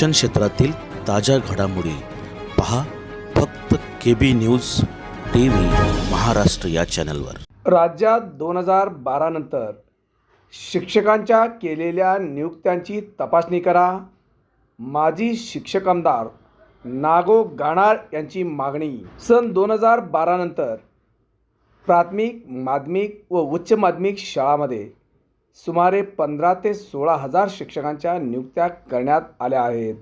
शिक्षण क्षेत्रातील ताज्या घडामोडी पहा फक्त K B news T V Maharashtra या चॅनलवर. राज्यात दोन हजार बारानंतर शिक्षकांच्या केलेल्या नियुक्त्यांची तपासणी करा. माजी शिक्षक आमदार नागो गाणार यांची मागणी. सन दोन हजार बारानंतर प्राथमिक माध्यमिक व उच्च माध्यमिक शाळामध्ये सुमारे पंधरा ते सोळा हजार शिक्षकांच्या नियुक्त्या करण्यात आल्या आहेत.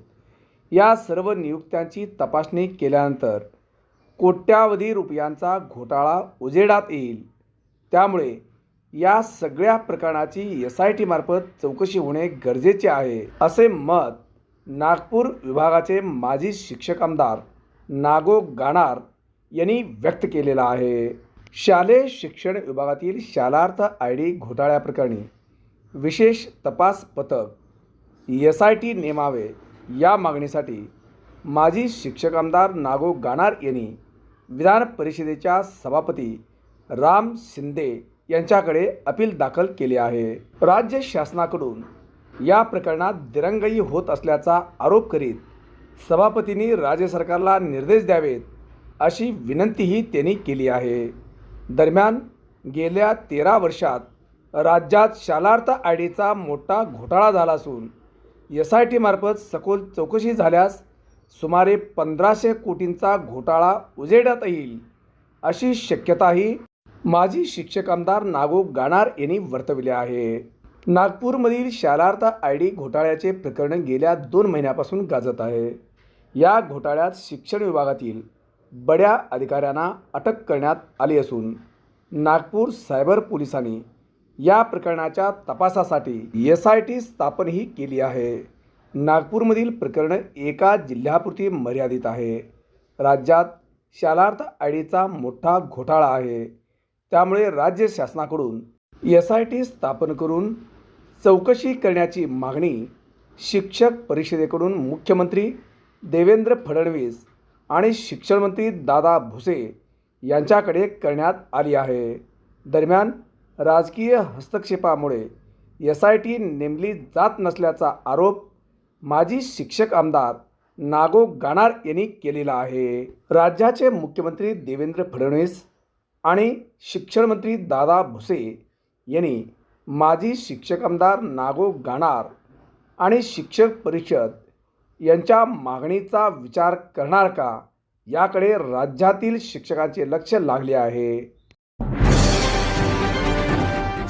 या सर्व नियुक्त्यांची तपासणी केल्यानंतर कोट्यावधी रुपयांचा घोटाळा उजेडात येईल. त्यामुळे या सगळ्या प्रकरणाची एस आय टीमार्फत चौकशी होणे गरजेचे आहे असे मत नागपूर विभागाचे माजी शिक्षक आमदार नागो गाणार यांनी व्यक्त केलेला आहे. शालेय शिक्षण विभागातील शालार्थ आय डी घोटाळ्याप्रकरणी विशेष तपास पथक एस आय टी नेमावे या मागणीसाठी माजी शिक्षक आमदार नागो गाणार यांनी विधान परिषदेच्या सभापती राम शिंदे यांच्याकडे अपील दाखल केले आहे. राज्य शासनाकडून या प्रकरणात दिरंगाई होत असल्याचा आरोप करीत सभापतींनी राज्य सरकारला निर्देश द्यावेत अशी विनंतीही त्यांनी केली आहे. दरम्यान गेल्या तेरा वर्षात राज्यात शालार्थ आय डीचा मोठा घोटाळा झाला असून एस आय टीमार्फत सखोल चौकशी झाल्यास सुमारे पंधराशे कोटींचा घोटाळा उजेडात येईल अशी शक्यताही माजी शिक्षक आमदार नागो गाणार यांनी वर्तविले आहे. नागपूरमधील शालार्थ आय डी घोटाळ्याचे प्रकरण गेल्या दोन महिन्यापासून गाजत आहे. या घोटाळ्यात शिक्षण विभागातील बड्या अधिकाऱ्यांना अटक करण्यात आली असून नागपूर सायबर पोलिसांनी या प्रकरणाच्या तपासासाठी एस आय टी स्थापनही केली आहे. नागपूरमधील प्रकरण एका जिल्ह्यापुरती मर्यादित आहे. राज्यात शालार्थ आय डीचा मोठा घोटाळा आहे. त्यामुळे राज्य शासनाकडून एस आय टी स्थापन करून चौकशी करण्याची मागणी शिक्षक परिषदेकडून मुख्यमंत्री देवेंद्र फडणवीस आणि शिक्षणमंत्री दादा भुसे यांच्याकडे करण्यात आली आहे. दरम्यान राजकीय हस्तक्षेपामुळे एस आय टी नेमली जात नसल्याचा आरोप माजी शिक्षक आमदार नागो गाणार यांनी केलेला आहे. राज्याचे मुख्यमंत्री देवेंद्र फडणवीस आणि शिक्षणमंत्री दादा भुसे यांनी माजी शिक्षक आमदार नागो गाणार आणि शिक्षक परिषद यांच्या मागणीचा विचार करणार का याकडे राज्यातील शिक्षकांचे लक्ष लागले आहे.